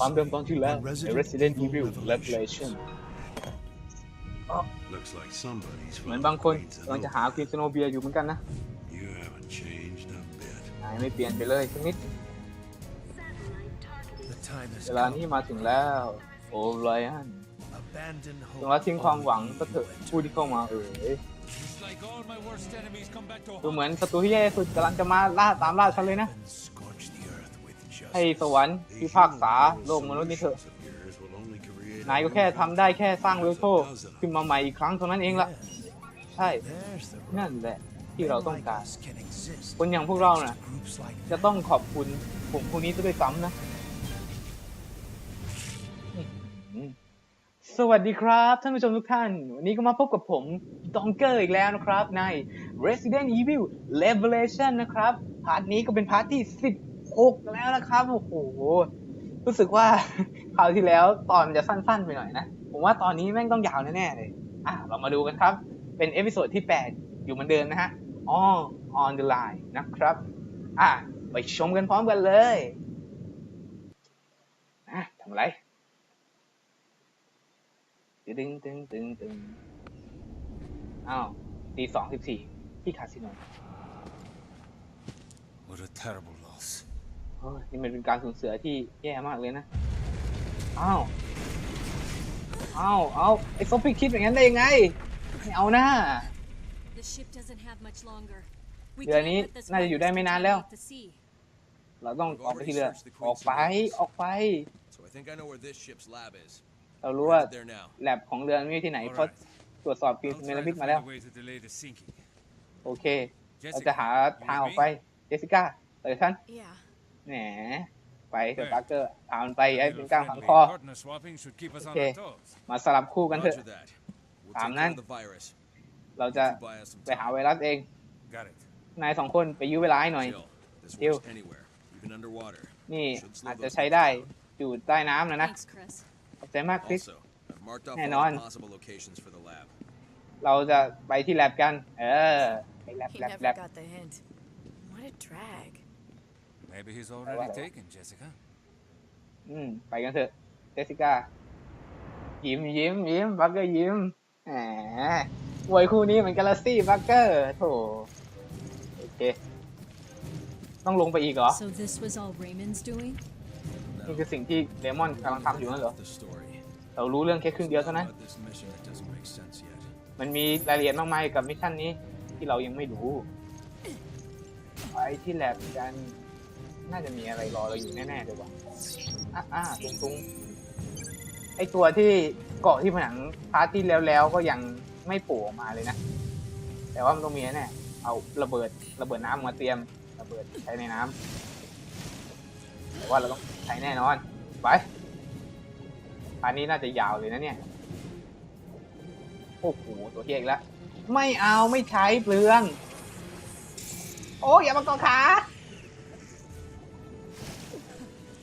ความเดิมตอนที่แล้ว on ใน Resident Evil Revelation. Revelation Looks like somebody's เหมือน found บางคน Queen's กำลังจะ Anoka. หาคริสโนเบียอยู่เหมือนกันนะ You haven't changed a bit. นายไม่เปลี่ยนไปเลยสักนิด The time has เวลา come. นี้มาถึงแล้ว โอ้ไลออน Abandon จง hope. ละทิ้งความหวัง only ก็เถอะ you ผู้ที่เข้ามาเอ่ย Like all my worst enemies come back to ดูเหมือนศัตรูที่แย่ที่สุดกำลังจะมาล่าตามล่าฉันเลยนะ ให้สวรรค์พิพากษาโลกมนุษย์นี่เถอะ นายก็แค่ทำได้แค่สร้างเวลโทขึ้นมาใหม่อีกครั้งเท่านั้นเองล่ะใช่ นั่นแหละที่เราต้องการ คนอย่างพวกเราน่ะ จะต้องขอบคุณกลุ่มพวกนี้ด้วยซ้ำนะ สวัสดีครับ ท่านผู้ชมทุกท่าน วันนี้ก็มาพบกับผมดองเกอร์อีกแล้วนะครับ ใน Resident Evil Revelation นะครับ พาร์ทนี้ก็เป็นพาร์ทที่ 16แล้วนะครับโอ้โหรู้สึกว่าคราวที่แล้วตอนจะสั้นๆไปหน่อยนะ ผมว่าตอนนี้แม่งต้องยาวแน่ๆเลย อะเรามาดูกันครับ เป็นเอพิโซดที่ 8 อยู่เหมือนเดิมนะฮะ All on the line นะครับ อะไปชมกันพร้อมกันเลยอะทำอะไรตึงตึงตึงตึงอ้าวตีสองสิบสี่ที่คาสิโน What a terrible loss. โอ้ยนี่มันเป็นการสูญเสียที่แย่มากเลยนะ อ้าว อ้าว เอาไอ้ซอฟฟี่คิดอย่างนั้นได้ยังไง ไม่เอานะ The ship doesn't have much longer. We เรือ can't นี้ let this น่าจะอยู่ได้ virus ไม่นานแล้ว contaminate the sea. เราต้องออกไปที่เรือ ออกไป ออกไป So I think I know where this ship's lab is. เรารู้ว่า Headed there now. แลบของเรือมีที่ไหนเพราะ Alright. ตรวจสอบฟิล I'll เมล try พิก to มาแล้ว find a way to delay the sinking. โอเค เราจะหาทางออกไป เจสสิก้าเปิดฉัน Yeah. แหมไปเถอะปาร์เกอร์พามันไป A ไอ้เป็น little ก้างฝัง friendly คอ partner swapping should keep us on Okay. our toes. มาสลับคู่กันเถอะ Roger that. We'll Tạm take nan. care of the virus. เราจะ You buy us some ไปหา time. ไวรัสเอง Got it. นายสองคนไปยื้อเวลาให้หน่อย Chill. This Deal. works anywhere, even underwater. นี่ Should slow อาจจะ those ใช้ things ได้ down. อยู่ใต้น้ำนะนะ Thanks, Chris. ขอบใจมากคริส Also, I've marked off Hang all on. the possible locations for the lab. เราจะไปที่แลบกัน เออไปแลบ He แลบ never แลบ got the hint. What a drag. Maybe he's already well. taken, Jessica. อืม ไปกันเถอะ เจสสิก้า ยิ้มยิ้มยิ้มบักเกอร์ยิ้มแหมมวยคู่นี้เหมือนกันละสิบักเกอร์โถโอเค ต้องลงไปอีกเหรอ So this was all Raymond's doing? นี่คือสิ่งที่เดมอนกำลังทำอยู่นั่นเหรอ The story. เรารู้เรื่องแค่ครึ่งเดียวเท่านั้น About this mission that doesn't make sense yet. มันมีรายละเอียดมากมายกับมิชชั่นนี้ ที่เรายังไม่รู้ ไปที่แลบกัน น่าจะมีอะไรรอเราอยู่แน่ๆเลยว่ะอะอะตรงตรงๆไอตัวที่เกาะที่ผนังพาร์ทที่แล้วๆก็ยังไม่โผล่ออกมาเลยนะ แต่ว่ามันต้องมีแน่เอาระเบิดระเบิดน้ำมาเตรียม ระเบิดใช้ในน้ำแต่ว่าเราต้องใช้แน่นอน ไปอันนี้น่าจะยาวเลยนะเนี่ย โอ้โห ตัวเทียอีกแล้ว ไม่เอาไม่ใช้เปลือง โอ้ยอย่ามาเกาะขา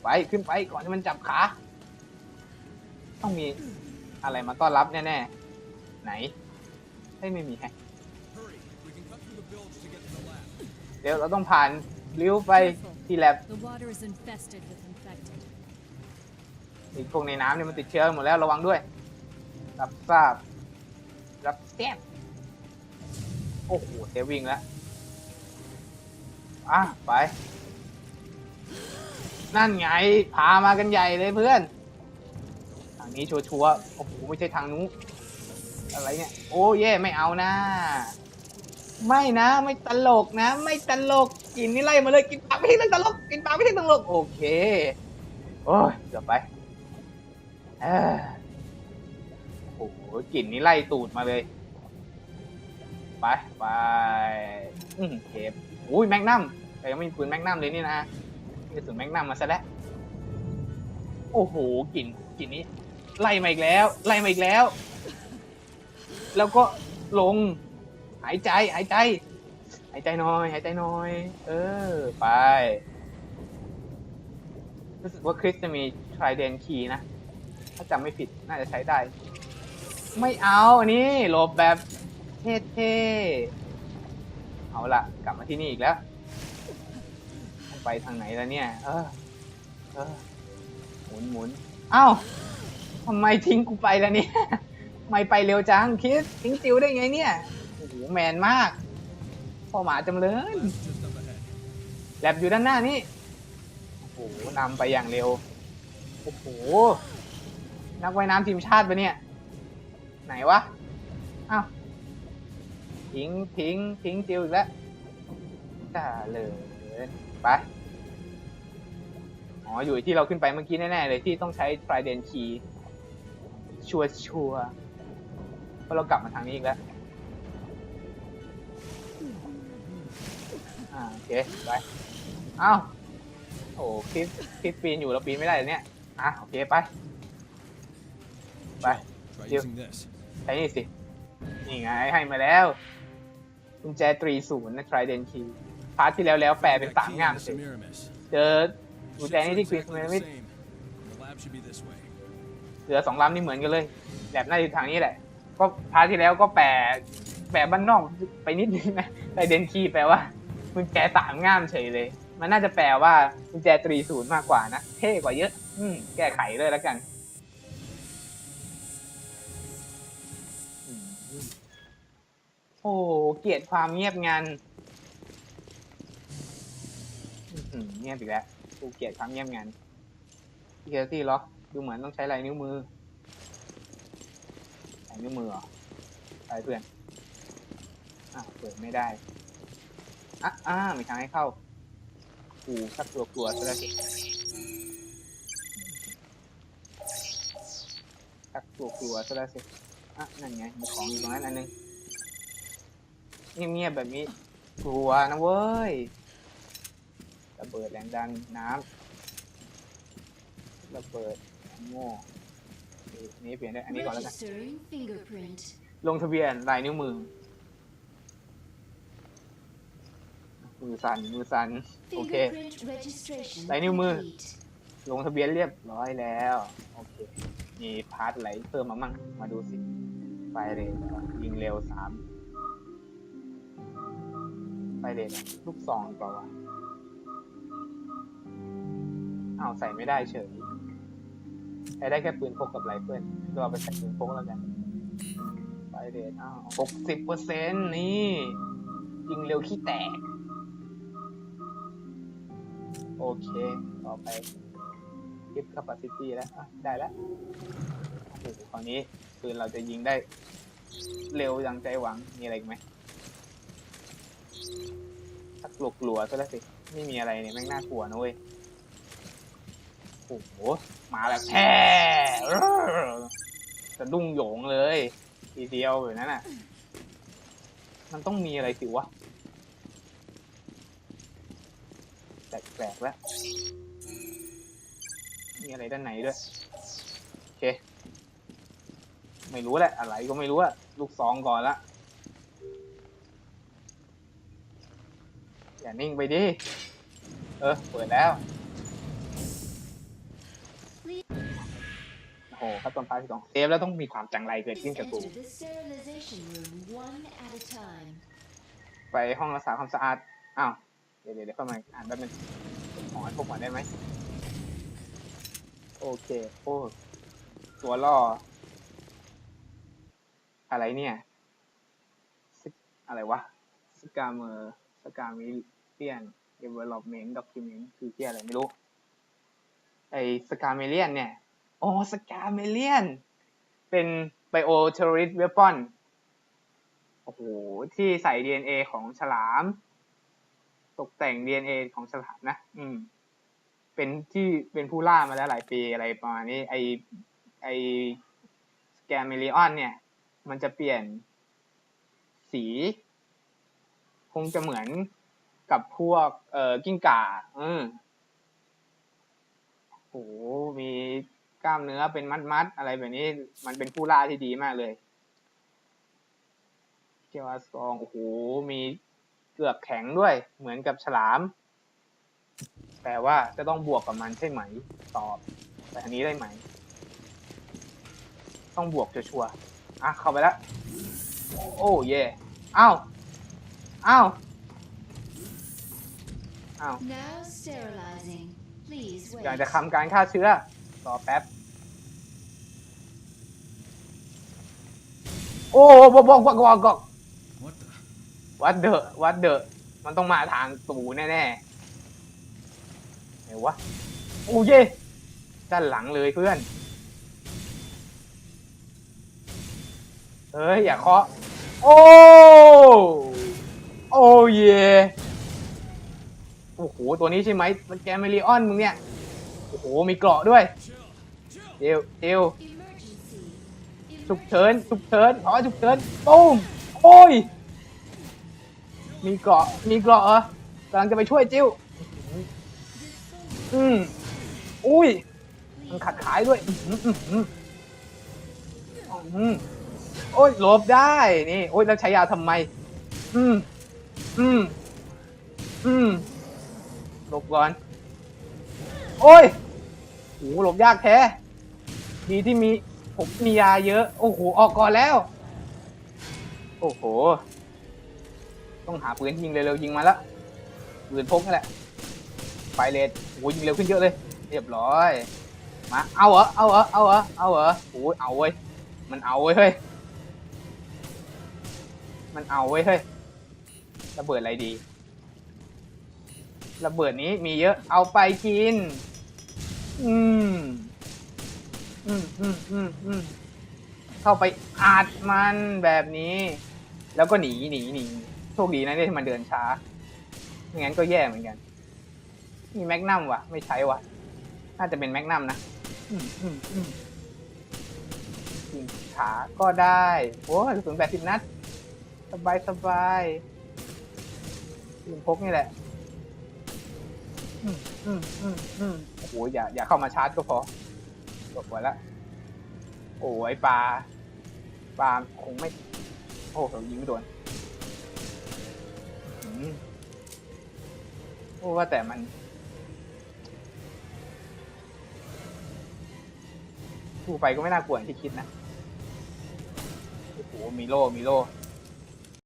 ไปขึ้นไปก่อนที่มันจับขา ต้องมีอะไรมาต้อนรับแน่ๆ ไหนเฮ้ไม่มีแฮะเดี๋ยวเราต้องผ่านริ้วไปที่แลบอีกพวกในน้ำเนี่ยมันติดเชื้อหมดแล้วระวังด้วย รับทราบ รับแจ้งโอ้โหเซฟวิ่งแล้วอะไป นั่นไง พามากันใหญ่เลยเพื่อน ทางนี้ชัวร์ๆโอ้โหไม่ใช่ทางนู้นอะไรเนี่ย โอ้เย่ไม่เอานะ ไม่นะ ไม่ตลกนะ ไม่ตลกกินนี่ไล่มาเลยกินปากไม่ใช่เรื่องตลกกินปากไม่ใช่ตลกโอเคโอ้ยเกือบไปเอ้อโอ้โหกลิ่นนี่ไล่ตูดมาเลย ไปไปอืมเก็บอุ้ยแมกนัมแต่ยังไม่มีปืนแมกนัมเลยนี่นะ กระสุนแม็กนัมมาซะแล้ว โอ้โหกลิ่นกลิ่นนี้ ไล่มาอีกแล้ว ไล่มาอีกแล้ว แล้วก็ลง หายใจ หายใจ หายใจน้อย หายใจน้อย เออ ไป รู้สึกว่าคริสจะมี trident key นะ ถ้าจำไม่ผิดน่าจะใช้ได้ ไม่เอาอันนี้หลบแบบเท่ๆ เอาละกลับมาที่นี่อีกแล้ว ไปทางไหนแล้วเนี่ย เออ เออ หมุนหมุนเอ้าทำไมทิ้งกูไปแล้วเนี่ยทำไมไปเร็วจังคิดทิ้งจิวได้ไงเนี่ยโอ้โหแมนมากพ่อหมาจำเริญ Just up ahead. แลบอยู่ด้านหน้านี่โอ้โหนำไปอย่างเร็วโอ้โหนักว่ายน้ำทีมชาติปะเนี่ย ไหนวะอ้าวทิ้งทิ้งทิ้งจิวอีกแล้วจ้าเลยไป อ๋อ อยู่ที่เราขึ้นไปเมื่อกี้แน่ๆเลยที่ต้องใช้ Trident Key ชัวร์ชัวร์เพราะเรากลับมาทางนี้อีกแล้วอ่าโอเค ไปเอ้าโอ้คลิปคลิปปีนอยู่เราปีนไม่ได้เลยเนี่ย อะ โอเค ไป ไป Try Yep. using this. ใช้นี่สิ นี่ไง ให้มาแล้วกุญแจตรีศูนย์นะ Trident Key พาร์ทที่แล้วแล้วแปลเป็น That สาม key งาม in the สิ Semiramis. เจอ กุญแจนี่ที่ควีนสมิ the same. The lab should be this way. เหลือสองลำนี่เหมือนกันเลยแบบน่าจะทางนี้แหละ ก็พาที่แล้วก็แปลแปลบ้านนอกไปนิดนึงนะไดเดนคีแปลว่ากุญแจสามง่ามเฉยเลย มันน่าจะแปลว่ากุญแจตรีศูนย์มากกว่านะ เท่กว่าเยอะ อืมแก้ไขเลยแล้วกันอืมโอ้เกลียดความเงียบงันเงียบอีกแล้ว กูเกลียดความเงียบงันเกียร์ที่ล็อกดูเหมือนต้องใช้ลายนิ้วมือลายนิ้วมือเหรอไปเพื่อนอ้าวเปิดไม่ได้อะอ่ามีทางให้เข้ากูชักตัวกลัวซะแล้วสิชักตัวกลัวซะแล้วสิอะนั่นไงมีของอยู่ตรงนั้นอันนึงเงียบๆแบบนี้กลัวนะเว้ย บิดแรงดันน้ำระเบิดโม่นี่เปลี่ยนได้ อันนี้ก่อนแล้วกัน Registering fingerprint. ลงทะเบียนลายนิ้วมือ มือสั่นมือสั่นโอเค Fingerprint registration Lấy นิ้วมือ complete. ลงทะเบียนเรียบร้อยแล้ว โอเค มีพาร์ทไหลเพิ่มมามั่ง มาดูสิ ไฟเรทยิงเร็วสามไฟเรทลูกซองเปล่าวะ อ้าวใส่ไม่ได้เฉยใช้ได้แค่ปืนพกกับไรเฟิลเอาไปใส่ปืนพกแล้วกันไฟเรทอ้าวหกสิบเปอร์เซ็นต์นี่ยิงเร็วขี้แตก โอเค ต่อไปกิฟต์ capacity แล้วอะได้แล้วโอ้โหคราวนี้ปืนเราจะยิงได้เร็วอย่างใจหวัง มีอะไรไหมถ้ากลัวกลัวซะแล้วสิ ไม่มีอะไรเนี่ยแม่งน่ากลัวนะเว้ย โอ้โห มาแบบแท้สะดุ้งโหยงเลย ทีเดียวแบบนั้นอะ มันต้องมีอะไรสิวะ แปลกๆแล้ว มีอะไรด้านในด้วย โอเค ไม่รู้แหละ อะไรก็ไม่รู้อะลูกซองก่อนละ อย่านิ่งไปดิ เออ เปิดแล้ว โอ้โหขั้นตอนพาร์ทที่สองเซฟแล้วต้องมีความจังไรเกิดขึ้นกับกูไปห้องรักษาความสะอาด อ้าว เดี๋ยวเดี๋ยวเข้ามาอ่านแป๊บนึงของให้พวกก่อนได้ไหม โอเค โอ้ ตัวล่อ อะไรเนี่ย อะไรวะ สกาเมอร์สกามิเลียน development document คือที่อะไรไม่รู้ ไอสกาเมเลียนเนี่ย อ๋อสกาเมเลียน เป็นไบโอเทอริสเวปอนโอ้โห ที่ใส่ DNA ของฉลาม ตกแต่ง DNA ของฉลามนะ อืม เป็นที่เป็นผู้ล่ามาแล้วหลายปีอะไรประมาณนี้ ไอไอสแกมเมลิออนเนี่ย มันจะเปลี่ยนสี คงจะเหมือนกับพวก เอ่อกิ้งก่าอืมโหมี กล้ามเนื้อเป็นมัดๆอะไรแบบนี้ มันเป็นผู้ล่าที่ดีมากเลย เกียวอาสตองโอ้โหมีเกือกแข็งด้วย เหมือนกับฉลามแปลว่าจะต้องบวกกับมันใช่ไหม ตอบแต่อันนี้ได้ไหม ต้องบวกชัวร์ๆอะเข้าไปแล้วโอ้เย่อ้าวอ้าวอ้าว Now sterilizing. Please อยาก wait. จะทำการฆ่าเชื้อโอ รอแป๊บ โอ้บอกบอกบอกบอกบอก What the? วัดเดอะวัดเดอะมันต้องมาทางตูแน่ๆไหนวะโอ้เย่ด้านหลังเลยเพื่อน เฮ้ย อย่าเคาะ โอ้ โอ้เย่โอ้โห ตัวนี้ใช่ไหมมันแกมเมลีออนมึงเนี่ย โอ้โห มีเกราะด้วยเจลเจลฉุกเฉินฉุกเฉินขอฉุกเฉินปุ้มโอ้ย มีเกราะ มีเกราะเหรอกำลังจะไปช่วยจิ้ว อืมอุ้ย มันขัดขายด้วย อื้อหืออื้อหืออื้อหือโอ้ยหลบได้ นี่ โอ้ยแล้วใช้ยาทำไม อืม อืม อืมหลบก่อน โอ้ยโหหลบยากแท้ ดีที่มีผมมียาเยอะ โอ้โห ออกก่อนแล้ว โอ้โห ต้องหาปืนยิงเร็วๆยิงมาล้วปืนพกนี่แหละ ไปเลยโอ้โหยิงเร็วขึ้นเยอะเลย เรียบร้อย มา เอาเหรอ เอาเหรอ เอาเหรอ เอาเหรอโอ้ยเอาเว้ย มันเอาเว้ยเฮ้ย มันเอาเว้ยเฮ้ยระเบิดอะไรดี ระเบิดนี้มีเยอะเอาไปกิน อืม อืมอืมอืมอืมเข้าไปอัดมันแบบนี้ แล้วก็หนีหนีหนีโชคดีนะที่มันเดินช้าไม่งั้นก็แย่เหมือนกัน มีแมกนัมวะไม่ใช้วะน่าจะเป็นแมกนัมนะอืมอืมอืมยิงขาก็ได้ โอ้กระสุนแปดสิบนัด สบายสบายยิงพกนี่แหละ อืมอืมอืมอืมโอ้โหอย่าอย่าเข้ามาชาร์จก็พอจบหมดละโอ้ยปลาปลาคงไม่ โอ้โหยิงไม่โดนอืมโอ้ว่าแต่มัน ดูไปก็ไม่น่ากลัวอย่างที่คิดนะ โอ้โหมีโล่มีโล่